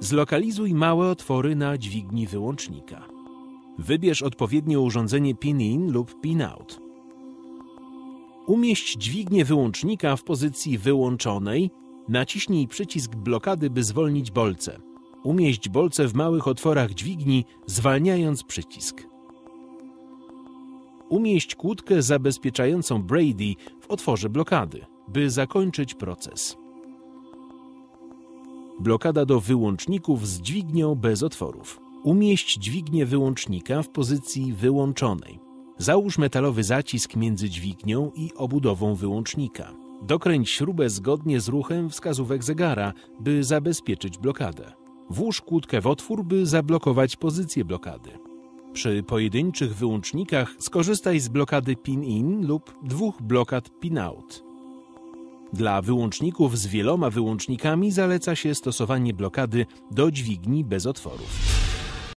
Zlokalizuj małe otwory na dźwigni wyłącznika. Wybierz odpowiednie urządzenie pin-in lub pin-out. Umieść dźwignię wyłącznika w pozycji wyłączonej. Naciśnij przycisk blokady, by zwolnić bolce. Umieść bolce w małych otworach dźwigni, zwalniając przycisk. Umieść kłódkę zabezpieczającą Brady w otworze blokady, by zakończyć proces. Blokada do wyłączników z dźwignią bez otworów. Umieść dźwignię wyłącznika w pozycji wyłączonej. Załóż metalowy zacisk między dźwignią i obudową wyłącznika. Dokręć śrubę zgodnie z ruchem wskazówek zegara, by zabezpieczyć blokadę. Włóż kłódkę w otwór, by zablokować pozycję blokady. Przy pojedynczych wyłącznikach skorzystaj z blokady pin-in lub dwóch blokad pin-out. Dla wyłączników z wieloma wyłącznikami zaleca się stosowanie blokady do dźwigni bez otworów.